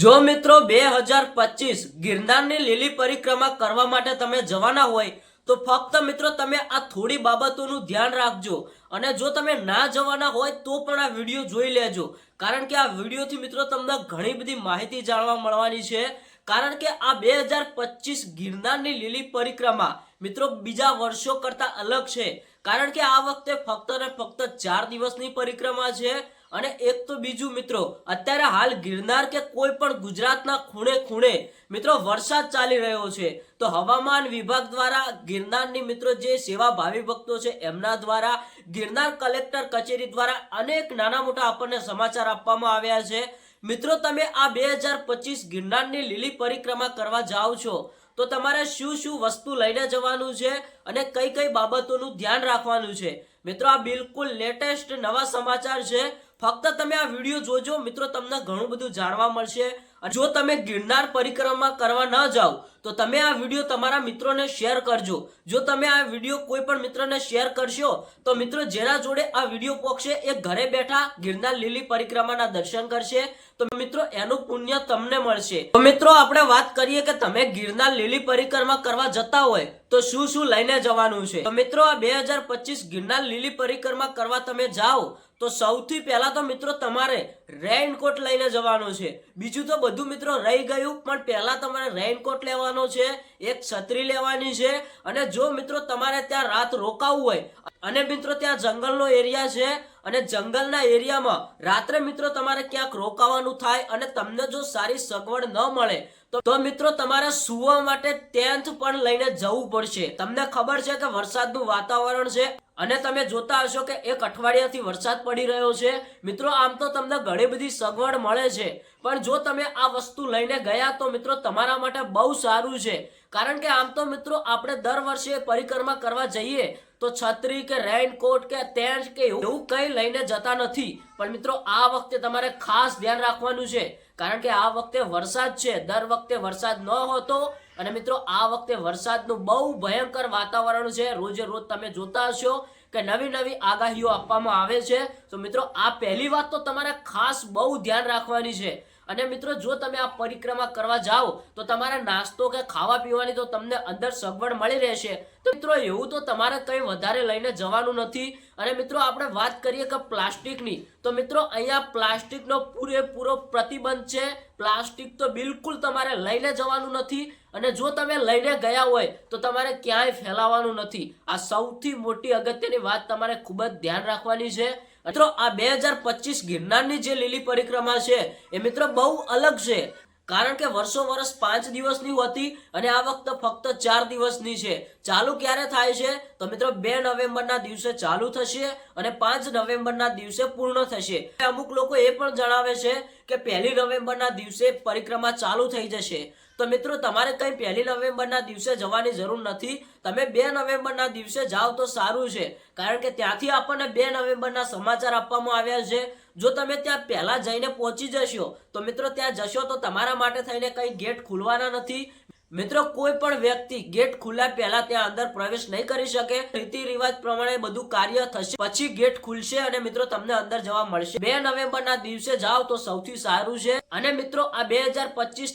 જો મિત્રો બે હજાર પચીસ ગિરનારની લીલી પરિક્રમા કરવા માટે તમે જવાના હોય, તો ફક્ત મિત્રો તમે આ થોડી બાબતોનું ધ્યાન રાખજો. અને જો તમે ના જવાના હોય, તો પણ આ વીડિયો જોઈ લેજો. કારણ કે આ વિડીયોથી મિત્રો તમને ઘણી બધી માહિતી જાણવા મળવાની છે. કારણ કે આ બે હજાર પચીસ ગિરનારની લીલી પરિક્રમા મિત્રો બીજા વર્ષો કરતાં અલગ છે. કારણ કે આ વખતે ફક્ત ને ફક્ત ચાર દિવસની પરિક્રમા છે. અને એક તો બીજું, મિત્રો, અત્યારે હાલ ગિરનાર કે કોઈ પણ ગુજરાતના ખૂણે ખૂણે, મિત્રો, વરસાદ ચાલી રહ્યો છે. તો હવામાન વિભાગ દ્વારા ગિરનારની, મિત્રો, જે સેવા ભાવિ ભક્તો છે, એમના દ્વારા ગિરનાર કલેક્ટર કચેરી દ્વારા અનેક નાના મોટા આપણને સમાચાર આપવામાં આવ્યા છે. મિત્રો, તમે આ બે હજાર પચીસ ગિરનારની લીલી પરિક્રમા કરવા જાઓ છો, તો તમારે શું શું વસ્તુ લઈને જવાનું છે અને કઈ કઈ બાબતોનું ધ્યાન રાખવાનું છે? મિત્રો, આ બિલકુલ લેટેસ્ટ નવા સમાચાર છે. ફક્ત તમે આ વીડિયો જોજો. મિત્રો, તમને ઘણું બધું જાણવા મળશે. જો તમે ગિરનાર પરિક્રમા કરવા ન જાઓ, તો તમે આ વીડિયો તમારા મિત્રોને શેર કરજો. જો તમે આ વીડિયો કોઈ પણ મિત્રને શેર કરશો, તો મિત્રો, જેના જોડે આ વીડિયો પહોંચશે એ ઘરે બેઠા ગિરનાર લીલી પરિક્રમાના દર્શન કરશે. તો મિત્રો, એનું પુણ્ય તમને મળશે. તો મિત્રો, આપણે વાત કરીએ કે તમે ગિરનાર લીલી પરિક્રમા કરવા જતા હોય, તો શું શું લઈને જવાનું છે? તો મિત્રો, આ બે હજાર પચીસ ગિરનાર લીલી પરિક્રમા કરવા તમે જાઓ તો સૌથી પહેલા તો મિત્રો તમારે રેઇનકોટ લઈને જવાનો છે. બીજું તો બધું મિત્રો રહી ગયું, પણ પહેલા તમારે રેઇનકોટ લેવાનો છે, એક છત્રી લેવાની છે, અને જો મિત્રો તમારે ત્યાં રાત રોકાવું હોય, અને મિત્રો ત્યાં જંગલનો એરિયા છે, અને જંગલના એરિયામાં રાત્રે મિત્રો તમારે ક્યાંક રોકાવાનું થાય, અને તમને જો સારી સગવડ ન મળે, તો મિત્રો તમારે સુવા માટે ટેન્થ પણ લઈને જવું પડશે. તમને ખબર છે કે વરસાદનું વાતાવરણ છે? અને તમે જોતા હશો કે એક અઠવાડિયાથી વરસાદ પડી રહ્યો છે. મિત્રો, આમ તો તમને ઘણી બધી સગવડ મળે છે. પણ જો તમે આ વસ્તુ લઈને ગયા તો મિત્રો, તમારા માટે બહુ સારું છે. કારણ કે આમ તો મિત્રો આપણે દર વર્ષે પરિક્રમા કરવા જઈએ તો છત્રી કે રેઇનકોટ કે ટેન્ટ કે એવું કંઈ લઈને જતા નથી. પણ મિત્રો આ વખતે તમારે ખાસ ધ્યાન રાખવાનું છે. કારણ કે આ વખતે વરસાદ છે. દર વખતે વરસાદ ન હોતો અને મિત્રો આ વખતે વરસાદનું બહુ ભયંકર વાતાવરણ છે. રોજે રોજ તમે જોતા હશો કે નવી નવી આગાહીઓ આપવામાં આવે છે. તો મિત્રો આ પહેલી વાત તો તમારે ખાસ બહુ ધ્યાન રાખવાની છે. અને મિત્રો, જો તમે આ પરિક્રમા કરવા જાઓ, તો તમારે નાસ્તો કે ખાવા પીવાની તો તમને અંદર સગવડ મળી રહેશે. તો મિત્રો, એવું તો તમારે કંઈ વધારે લઈને જવાનું નથી. અને મિત્રો, આપણે વાત કરીએ કે પ્લાસ્ટિકની. તો મિત્રો, અહીંયા પ્લાસ્ટિકનો પૂરેપૂરો પ્રતિબંધ છે. પ્લાસ્ટિક તો બિલકુલ તમારે લઈને જવાનું નથી. અને જો તમે લઈને ગયા હોય, તો તમારે ક્યાંય ફેલાવાનું નથી. આ સૌથી મોટી અગત્યની વાત તમારે ખૂબ જ ધ્યાન રાખવાની છે. મિત્રો, આ બે હજાર પચીસ ગિરનારની જે લીલી પરિક્રમા છે, એ મિત્રો બહુ અલગ છે. કારણ કે વર્ષો વર્ષ પાંચ દિવસની હતી અને આ વખતે ફક્ત ચાર દિવસની છે. ચાલુ ક્યારે થાય છે? તો મિત્રો, બે નવેમ્બરના દિવસે ચાલુ થશે અને પાંચ નવેમ્બરના દિવસે પૂર્ણ થશે. અમુક લોકો એ પણ જણાવે છે કે પહેલી નવેમ્બરના દિવસે પરિક્રમા ચાલુ થઈ જશે. તો મિત્રો, તમારે કંઈ પહેલી નવેમ્બરના દિવસે જવાની જરૂર નથી. તમે બે નવેમ્બરના દિવસે જાઓ તો સારું છે. કારણ કે ત્યાંથી આપણને બે નવેમ્બરના સમાચાર આપવામાં આવ્યા છે. જો તમે ત્યાં પહેલાં જઈને પહોંચી જશો, તો મિત્રો, ત્યાં જશો તો તમારા માટે થઈને કંઈ ગેટ ખુલવાના નથી. મિત્રો, કોઈ પણ વ્યક્તિ ગેટ ખુલ્યા પહેલા ત્યાં અંદર પ્રવેશ નહીં કરી શકે. રીતિ રિવાજ પ્રમાણે બધું કાર્ય થશે. પછી ગેટ ખુલશે અને મિત્રો, તમને અંદર જવા મળશે. બે નવેમ્બર ના દિવસે જાઓ તો સૌથી સારું છે. અને મિત્રો, આ બે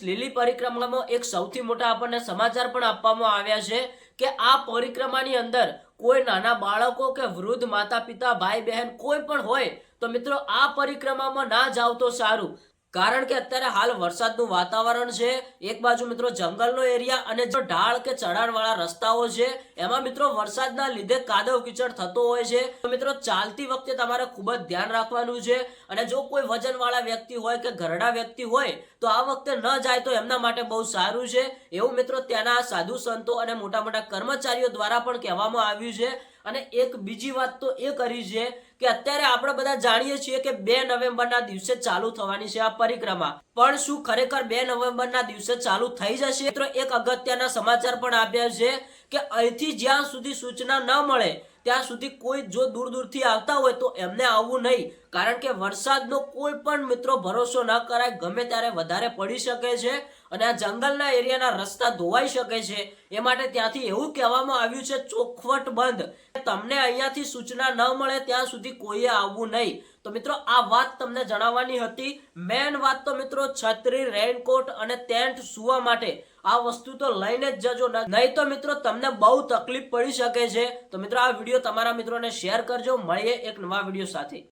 લીલી પરિક્રમામાં એક સૌથી મોટા આપણને સમાચાર પણ આપવામાં આવ્યા છે કે આ પરિક્રમાની અંદર કોઈ નાના બાળકો કે વૃદ્ધ માતા પિતા ભાઈ બહેન કોઈ પણ હોય, તો મિત્રો, આ પરિક્રમામાં ના જાવ તો સારું. કારણ કે અત્યારે હાલ વરસાદનું વાતાવરણ છે. એક બાજુ મિત્રો જંગલનો એરિયા અને જો ઢાળ કે ચઢાણવાળા રસ્તાઓ છે, એમાં મિત્રો વરસાદના લીધે કાદવ કીચડ થતો હોય છે. તો મિત્રો ચાલતી વખતે તમારે ખૂબ જ ધ્યાન રાખવાનું છે. અને જો કોઈ વજનવાળા વ્યક્તિ હોય કે ઘરડા વ્યક્તિ હોય, તો આ વખતે ન જાય તો એમના માટે બહુ સારું છે. એવું મિત્રો ત્યાંના સાધુ સંતો અને મોટા મોટા કર્મચારીઓ દ્વારા પણ કહેવામાં આવ્યું છે. અને એક બીજી વાત તો એ કરી છે કે અત્યારે આપણે બધા જાણીએ છીએ કે બે નવેમ્બરના દિવસે ચાલુ થવાની છે આ પરિક્રમા. પણ શું ખરેખર બે નવેમ્બરના દિવસે ચાલુ થઈ જશે? મિત્રો, એક અગત્યના સમાચાર પણ આપ્યા છે કે અહીંથી જ્યાં સુધી સૂચના ન મળે, ત્યાં સુધી કોઈ જો દૂર દૂરથી આવતા હોય તો એમને આવવું નહીં. કારણ કે વરસાદનો કોઈ પણ મિત્રો ભરોસો ન કરાય, ગમે ત્યારે વધારે પડી શકે છે અને આ જંગલના એરિયાના રસ્તા ધોવાઈ શકે છે. એ માટે ત્યાંથી એવું કહેવામાં આવ્યું છે, ચોખવટ બંધ. તમને અહીંયાથી સૂચના ન મળે, ત્યાં સુધી કોઈએ આવવું નહીં. તો મિત્રો, આ વાત તમને જણાવવાની હતી. મેન વાત તો મિત્રો, છત્રી રેનકોટ અને ટેન્ટ સુવા માટે. આ વસ્તુ તો લઈને જ જજો નહીં તો મિત્રો, તમને બહુ તકલીફ પડી શકે છે. તો મિત્રો, આ વીડિયો તમારા મિત્રોને શેર કરજો. મળીએ એક નવા વીડિયો સાથે.